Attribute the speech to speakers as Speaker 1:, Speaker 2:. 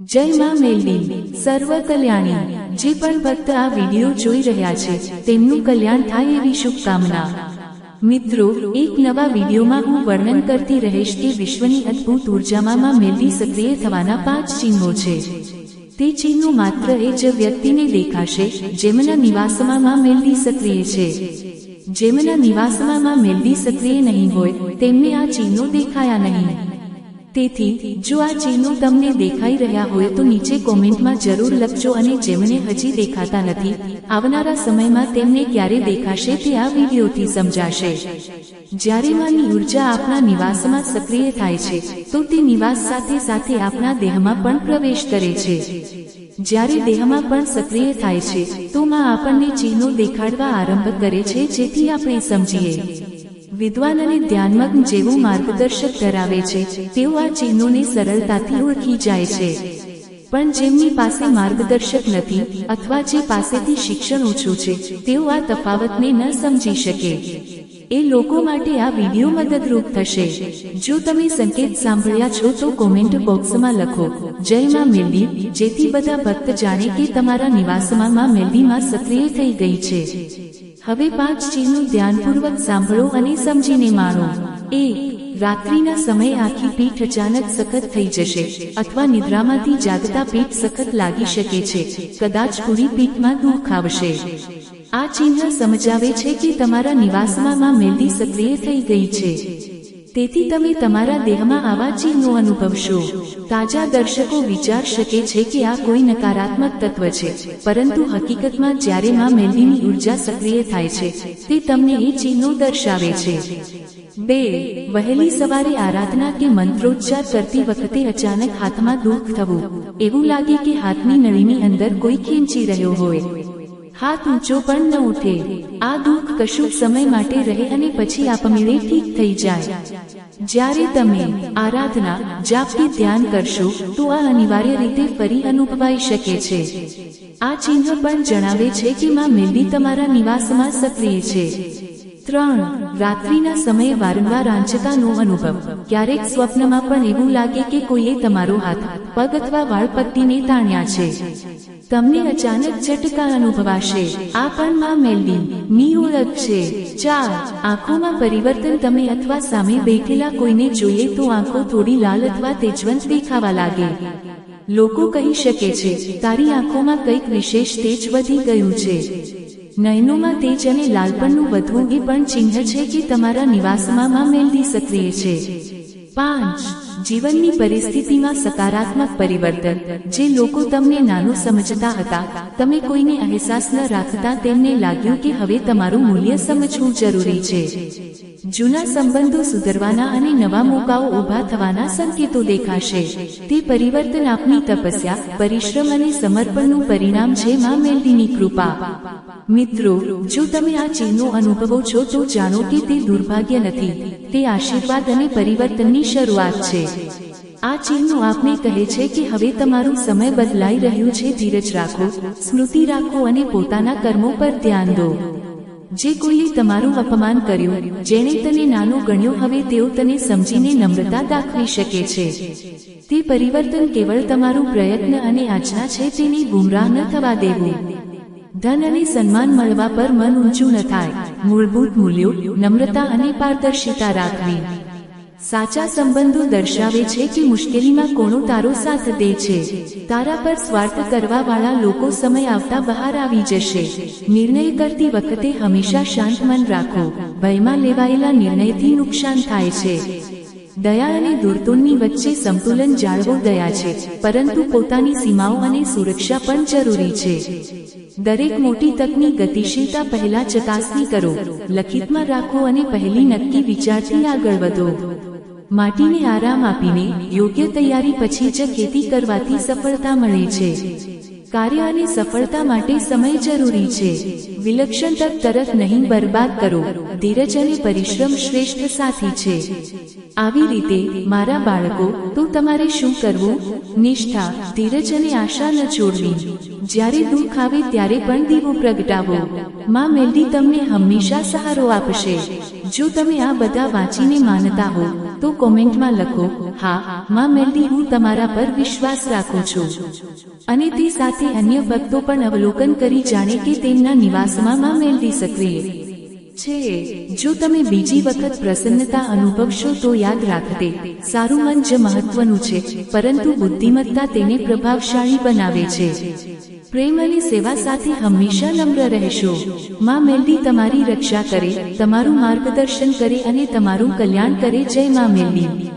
Speaker 1: જય માં મેલડી, સર્વ કલ્યાણી, જે પણ ભક્ત આ વીડિયો જોઈ રહ્યા છે, તેમનું કલ્યાણ થાય એવી શુભકામના. મિત્રો, એક નવા વિડીયોમાં હું વર્ણન કરતી રહીશ કે વિશ્વની અદ્ભુત ઉર્જામાં માં સક્રિય થવાના પાંચ ચિહ્નો છે. તે ચિહ્નો માત્ર એ જ વ્યક્તિને દેખાશે, જેમના નિવાસમાં માં સક્રિય છે. જેમના નિવાસમાં માં સક્રિય નહીં હોય, તેમને આ ચિહ્નો દેખાયા નહીં. તેથી, જો આ ચિહ્નો તમને દેખાઈ રહ્યા હોય તો નીચે કોમેન્ટમાં જરૂર લખજો અને જેમને હજી દેખાતા નથી, આવનારા સમયમાં તેમને ક્યારે દેખાશે તે આ વિડીયોથી સમજાશે. જ્યારે માની ઊર્જા આપણા નિવાસમાં સક્રિય થાય છે, તો તે નિવાસ સાથે સાથે આપણા દેહમાં પણ પ્રવેશ કરે છે. જ્યારે દેહમાં પણ સક્રિય થાય છે, તો માં આપણને ચિહ્નો દેખાડવા આરંભ કરે છે જેથી આપણે સમજીએ. વિદ્વાન અને ધ્યાનમગ્ન જેવું માર્ગદર્શક ધરાવે છે. તેઓ આ ચિહ્નોને સરળતાથી ઓળખી જાય છે. પણ જેમની પાસે માર્ગદર્શક નથી અથવા જે પાસેથી શિક્ષણ ઓછું છે, તેઓ આ તફાવતને ન સમજી શકે. એ લોકો માટે આ વીડિયો મદદરૂપ થશે. જો તમે સંકેત સાંભળ્યા છો તો કોમેન્ટ બોક્સમાં લખો જય માં જેથી બધા ભક્ત જાણે કે તમારા નિવાસમાં માં સક્રિય થઈ ગઈ છે. હવે પાંચ ચિહ્નો ધ્યાનપૂર્વક સાંભળો અને સમજીને માણો. એક, રાત્રિના સમયે આખી પીઠ અચાનક સખત થઈ જશે અથવા નિદ્રામાંથી જાગતા પીઠ સખત લાગી શકે છે. કદાચ પૂરી પીઠમાં દુઃખ આવશે. આ ચિહ્ન સમજાવે છે કે તમારા નિવાસમાં માં મેલડી સક્રિય થઈ ગઈ છે. તેથી તમે તમારા દેહમાં આવા ચિહ્નો અનુભવશો. તાજા દર્શકો વિચાર શકે છે કે આ કોઈ નકારાત્મક તત્વ છે, પરંતુ હકીકતમાં જ્યારે માં મહેંદીની ઊર્જા સક્રિય થાય છે, તે તમને એ ચિહ્નો દર્શાવે છે. બે, વહેલી સવારે આરાધના કે મંત્રોચ્ચાર કરતી વખતે અચાનક હાથમાં દુઃખ થવું. એવું લાગે કે હાથની નળીની અંદર કોઈ ખેંચી રહ્યો હોય. હાથ ઊંચો પણ ન ઉઠે. આ દુઃખ કશુંક સમય માટે રહે અને પછી આપમેળે ઠીક થઈ જાય. જ્યારે તમે આરાધના, જાપથી ધ્યાન કરશો, તો આ અનિવાર્ય રીતે ફરી અનુભવાઈ શકે છે. આ ચિહ્ન પણ જણાવે છે કે માં મેલડી તમારા નિવાસમાં સક્રિય છે. ત્રણ, રાત્રિના સમયે વારંવાર આંચતાનો અનુભવ. ક્યારેક સ્વપ્નમાં પણ એવું લાગે કે કોઈએ તમારો હાથ, પગ અથવા વાળ પટ્ટીને તાણ્યા છે. તમને અચાનક ઝટકા અનુભવાશે. આ પણ માં મેલડી ની ઓળખ છે ચાર, આંખોમાં પરિવર્તન તમે અથવા સામે બેઠેલા કોઈને જોઈએ તો આંખો થોડી લાલ અથવા તેજવંત દેખાવા લાગે. લોકો કહી શકે છે, તારી આંખોમાં કંઈક વિશેષ તેજ વધી ગયું છે. નયનોમાં તેજ અને લાલપણનું વધવું એ પણ ચિહ્ન છે કે તમારા નિવાસમાં માં મેલડી સક્રિય છે. પાંચ જીવનની પરિસ્થિતિમાં સકારાત્મક પરિવર્તન. જે લોકો તમને નાનું સમજતા હતા, તમે કોઈને અહેસાસ ન રાખતા, તેમને લાગ્યું કે હવે તમારું મૂલ્ય સમજવું જરૂરી છે. જૂના સંબંધો સુધરવાના અને નવા મોકાઓ ઊભા થવાના સંકેતો દેખાશે. તે પરિવર્તન આપની તપસ્યા, પરિશ્રમ અને સમર્પણનું પરિણામ છે માં મેલડીની કૃપા. મિત્રો, જો તમે આ ચિહ્નો અનુભવો છો તો જાણો કે તે દુર્ભાગ્ય નથી. તે આશીર્વાદ અને પરિવર્તનની શરૂઆત છે. આ ચિહ્નો આપને કહે છે કે હવે તમારું સમય બદલાઈ રહ્યું છે. ધીરજ રાખો, સ્મૃતિ રાખો અને પોતાના કર્મો પર ધ્યાન દો. જે કોઈએ તમારું અપમાન કર્યું, જેણે તને નાનું ગણ્યો, હવે તેઓ તને સમજીને નમ્રતા દાખવી શકે છે. તે પરિવર્તન કેવળ તમારું પ્રયત્ન અને આજના છે તેની ગુમરાહ ન થવા દેવું. ધન અને સન્માન મળવા પર મન ઊંચું ન થાય. મૂળભૂત મૂલ્યો, નમ્રતા અને પારદર્શિતા રાખવી. સાચા સંબંધો દર્શાવે છે કે મુશ્કેલીમાં કોણો તારો સાથ દે છે. તારા પર સ્વાર્થ કરવા વાળા લોકો સમય આવતા બહાર આવી જશે. નિર્ણય કરતી વખતે હંમેશા શાંત મન રાખો. ભયમાં લેવાયેલા નિર્ણયથી નુકસાન થાય છે. દયા અને દુર્તોનની વચ્ચે સંતુલન જાળવો દયા છે, પરંતુ પોતાની સીમાઓ અને સુરક્ષા પણ જરૂરી છે. દરેક મોટી તકની ગતિશીલતા પહેલા ચકાસણી કરો, લખિતમાં રાખો અને પહેલી નક્કી વિચારથી આગળ વધો. માટીને આરામ આપીને, યોગ્ય તૈયારી પછી જ ખેતી કરવાથી સફળતા મળે છે. કાર્ય અને સફળતા માટે સમય જરૂરી છે. વિલક્ષણ તક તરત નહીં બરબાદ કરો. ધીરજ અને પરિશ્રમ શ્રેષ્ઠ સાથી છે. આવી રીતે, મારા બાળકો, તો તમારે શું કરવું? નિષ્ઠા, ધીરજ અને આશા ન છોડવી જ્યારે દુઃખ આવે ત્યારે પણ દીવો પ્રગટાવો. માં મેલડી તમને હંમેશા સહારો આપશે. જો તમે આ બધા વાંચીને માનતા હો, તો કોમેન્ટમાં લખો, હા, માં મેલડી, હું તમારા પર વિશ્વાસ રાખું છું. અને તે સાથે અન્ય ભક્તો પણ અવલોકન કરી જાણે કે તેમના નિવાસમાં માં મેલડી સક્રિય છે. જો તમે બીજી વખત પ્રસન્નતા અનુભવશો તો યાદ રાખતે, સારું મન જ મહત્વનું છે, પરંતુ બુદ્ધિમત્તા તેને પ્રભાવશાળી બનાવે છે. પ્રેમ અને સેવા સાથે હંમેશા નમ્ર રહેશો. માં મેલડી તમારી રક્ષા કરે, તમારું માર્ગદર્શન કરે અને તમારું કલ્યાણ કરે. જય માં મેલડી.